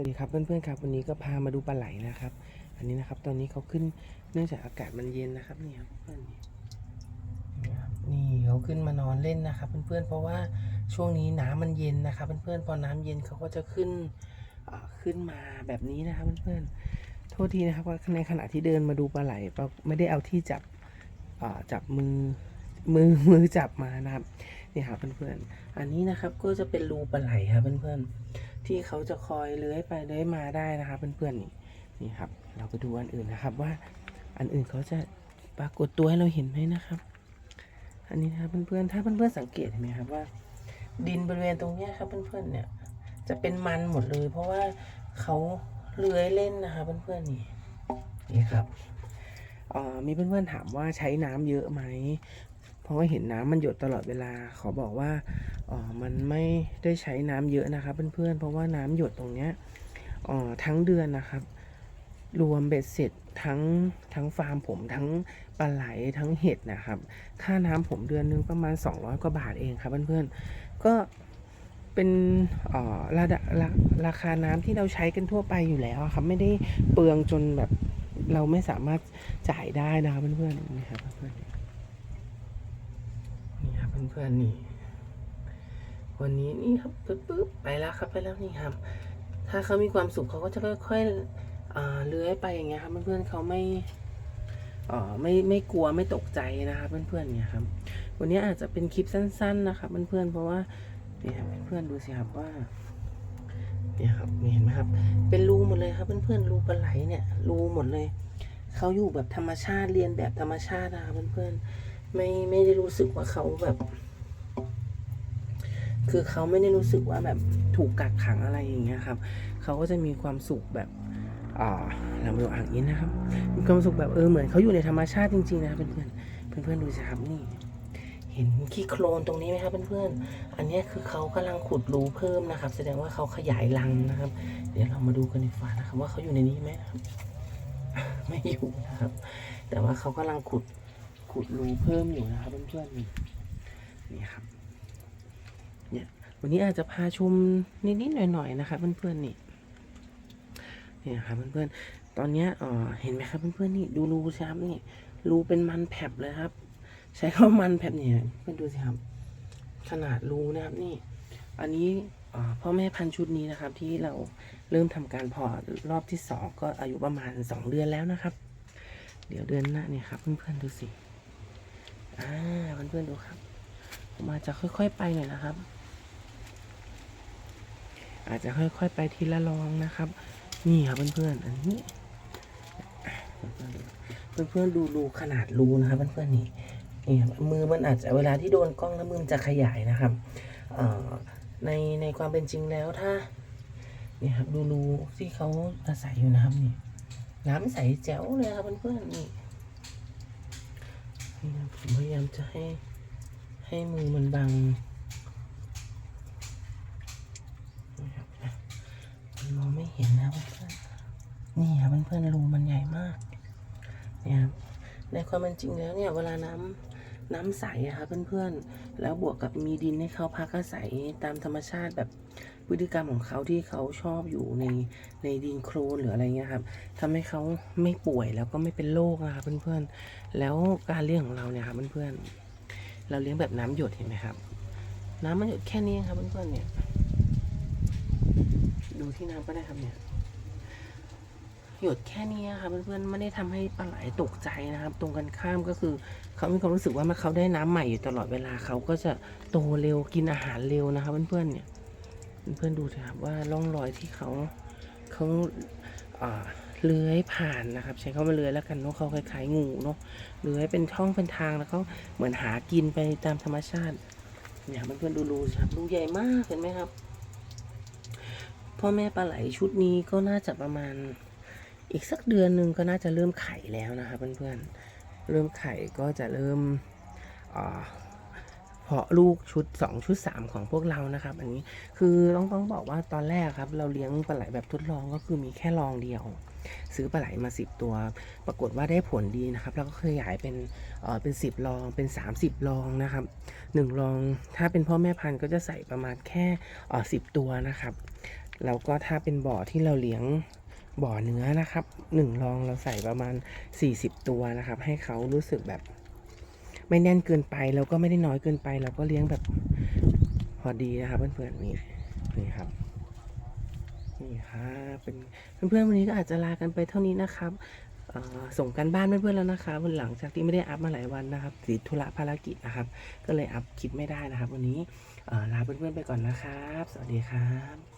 สวัสดีครับเพื่อนๆครับวันนี้ก็พามาดูปลาไหลนะครับ อันนี้นะครับตอนนี้เขาขึ้นเนื่องจากอากาศมันเย็นนะครับนี่ครับเพื่อนนี่เขาขึ้นมานอนเล่นนะครับ เพื่อนๆเพราะว่าช่วงนี้น้ำมันเย็นนะครับ เพื่อนๆพอน้ำเย็นเขาก็จะขึ้นขึ้นมาแบบนี้นะครับเพื่อนๆโทษทีนะครับว่าในขณะที่เดินมาดูปลาไหลเราไม่ได้เอาที่จับจับมือมือมือจับมานะครับนี่ครับเพื่อนๆอันนี้นะครับก็จะเป็นรูปลาไหลครับเพื่อนๆ ที่เขาจะคอยเลื้อยไปเลื้อยมาได้นะครับเพื่อนๆนี่นี่ครับ เราไปดูอันอื่นนะครับ ว่าอันอื่นเขาจะปรากฏตัวให้เราเห็นไหมนะครับ อันนี้นะครับเพื่อนๆถ้าเพื่อนๆสังเกตเห็นไหมครับว่า ดินบริเวณตรงนี้ครับเพื่อนๆเนี่ย จะเป็นมันหมดเลย เพราะว่าเขาเลื้อยเล่นนะครับเพื่อนๆนี่นี่ครับอ่อมีเพื่อนๆถามว่าใช้น้ำเยอะไหม เพราะว่าเห็นน้ำมันหยดตลอดเวลา ขอบอกว่าอ๋อมันไม่ได้ใช้น้ำเยอะนะครับเพื่อนๆ เพราะว่าน้ำหยดตรงเนี้ยอ๋อทั้งเดือนนะครับ รวมเบ็ดเสร็จทั้งทั้งฟาร์มผมทั้งปลาไหลทั้งเห็ดนะครับ ค่าน้ำผมเดือนนึงประมาณ 200 กว่าบาทเองครับเพื่อนๆ ก็เป็นออระดับราราคาน้ำที่เราใช้กันทั่วไปอยู่แล้วครับ ไม่ได้เปลืองจนแบบเราไม่สามารถจ่ายได้นะครับเพื่อนๆนี่ครับเพื่อนๆนี่ครับ เพื่อนๆนี่ วันนี้นี่ครับปึ๊บปึ๊บไปแล้วครับไปแล้วนี่ครับ ถ้าเขามีความสุขเขาก็จะค่อยๆเลื้อยไปอย่างเงี้ยครับเพื่อนๆเขาไม่อ่าไม่ไม่กลัวไม่ตกใจนะครับเพื่อนๆเนี่ยครับ วันนี้อาจจะเป็นคลิปสั้น ๆ นะครับเพื่อนๆเพราะว่าเนี่ยเพื่อนๆดูสิครับว่าเนี่ยครับเห็นไหมครับ เป็นรูหมดเลยครับเพื่อนๆรูปลาไหลเนี่ยรูหมดเลยเขาอยู่แบบธรรมชาติเรียนแบบธรรมชาตินะครับเพื่อนๆ ไม่ไม่ได้รู้สึกว่าเขาแบบ คือเขาไม่ได้รู้สึกว่าแบบถูกกักขังอะไรอย่างเงี้ยครับ เขาก็จะมีความสุขแบบอ่าเรามาดูอ่างอินนะครับ มีความสุขแบบเออเหมือนเขาอยู่ในธรรมชาติจริงๆนะครับเพื่อนๆเพื่อนๆดูสิครับนี่เห็นขี้โคลนตรงนี้ไหมครับเพื่อนๆ อันนี้คือเขากำลังขุดรูเพิ่มนะครับ แสดงว่าเขาขยายรังนะครับ เดี๋ยวเรามาดูกันดีกว่านะครับ ว่าเขาอยู่ในนี้ไหมครับ ไม่อยู่นะครับ แต่ว่าเขากำลังขุด ขุดรูเพิ่มอยู่นะครับเพื่อนๆนี่นี่ครับเนี่ยวันนี้อาจจะพาชมนิดๆหน่อยๆนะครับเพื่อนๆนี่นี่นะครับเพื่อนๆตอนเนี้ยเออเห็นไหมครับเพื่อนๆนี่ดูรูสิครับนี่รูเป็นมันแผบเลยครับ ใช้คำว่ามันแผบเนี่ยเพื่อนดูสิครับ ขนาดรูนะครับนี่ อันนี้พ่อแม่พันชุดนี้นะครับ ที่เราเริ่มทำการพอรอบที่สองก็อายุประมาณสองเดือนแล้วนะครับ เดี๋ยวเดือนหน้าเนี่ยครับ เพื่อนๆดูสิ อ่าเพื่อนๆดูครับผมอาจจะค่อยๆไปหน่อยนะครับ อาจจะค่อยๆไปทีละรองนะครับ นี่ครับเพื่อนๆอันนี้เพื่อนๆดูรูขนาดรูนะครับเพื่อนๆนี่นี่ครับมือมันอาจจะเวลาที่โดนกล้องแล้วมือมันจะขยายนะครับเอ่อในในความเป็นจริงแล้วถ้านี่ครับดูรูที่เขาอาศัยอยู่นะครับนี่น้ำใสแจ๋วเลยครับเพื่อนๆนี่นี่ ผมพยายามจะให้ให้มือมันบังนะครับมันมองไม่เห็นนะเพื่อนนี่ครับเพื่อนๆรูมันใหญ่มากเนี่ยในความเป็นจริงแล้วเนี่ยเวลาน้ำน้ำใสอะครับเพื่อนๆแล้วบวกกับมีดินให้เขาพักอาศัยตามธรรมชาติแบบ พฤติกรรมของเขาที่เขาชอบอยู่ในในดินโคลนหรืออะไรเงี้ยครับทำให้เขาไม่ป่วยแล้วก็ไม่เป็นโรคนะครับเพื่อนๆแล้วการเลี้ยงของเราเนี่ยครับเพื่อนๆเราเลี้ยงแบบน้ำหยดเห็นไหมครับ น้ำมันหยดแค่นี้ครับเพื่อนๆเนี่ย ดูที่น้ำก็ได้ครับเนี่ยหยดแค่นี้ครับเพื่อนๆไม่ได้ทำให้ปลาไหลตกใจนะครับ ตรงกันข้ามก็คือ เขามีความรู้สึกว่าเมื่อเขาได้น้ำใหม่อยู่ตลอดเวลาเขาก็จะโตเร็วกินอาหารเร็วนะครับเพื่อนๆเนี่ย เพื่อนๆดูสิครับว่าร่องรอยที่เขาเขาเลื้อยผ่านนะครับ ใช้คำว่าเลื้อยแล้วกันเนาะเขาคล้ายๆงูเนาะเลื้อยเป็นช่องเป็นทางแล้วเขาเหมือนหากินไปตามธรรมชาติเนี่ยเพื่อนๆดูรูครับรูใหญ่มากเห็นไหมครับ พ่อแม่ปลาไหลชุดนี้ก็น่าจะประมาณอีกสักเดือนหนึ่งก็น่าจะเริ่มไข่แล้วนะครับเพื่อนๆเริ่มไข่ก็จะเริ่มอ่า พาะลูกชุด 2 ชุด 3 ของพวกเรานะครับ อันนี้คือต้องต้องบอกว่าตอนแรกครับ เราเลี้ยงปลาไหลแบบทดลองก็คือมีแค่ลองเดียว ซื้อปลาไหลมา 10 ตัว ปรากฏว่าได้ผลดีนะครับ แล้วก็ขยายเป็นเออเป็น 10 ลองเป็น 30 ลองนะครับหนึ่งลองถ้าเป็นพ่อแม่พันธุ์ก็จะใส่ประมาณแค่เอ่อสิตัวนะครับแล้วก็ถ้าเป็นบ่อที่เราเลี้ยงบ่อเนื้อนะครับหนึ่งรองเราใส่ประมาณ 40 ตัวนะครับ ให้เขารู้สึกแบบ ไม่แน่นเกินไปแล้วก็ไม่ได้น้อยเกินไปเราก็เลี้ยงแบบพอดีนะครับเพื่อนๆนี่นี่ครับนี่ครับเป็นเพื่อนๆวันนี้ก็อาจจะลากันไปเท่านี้นะครับส่งกันบ้านเพื่อนๆแล้วนะคะวันหลังจากที่ไม่ได้อัพมาหลายวันนะครับติดธุระภารกิจนะครับ ก็เลยอัพคลิปไม่ได้นะครับ วันนี้ลาเพื่อนๆไปก่อนนะครับ สวัสดีครับ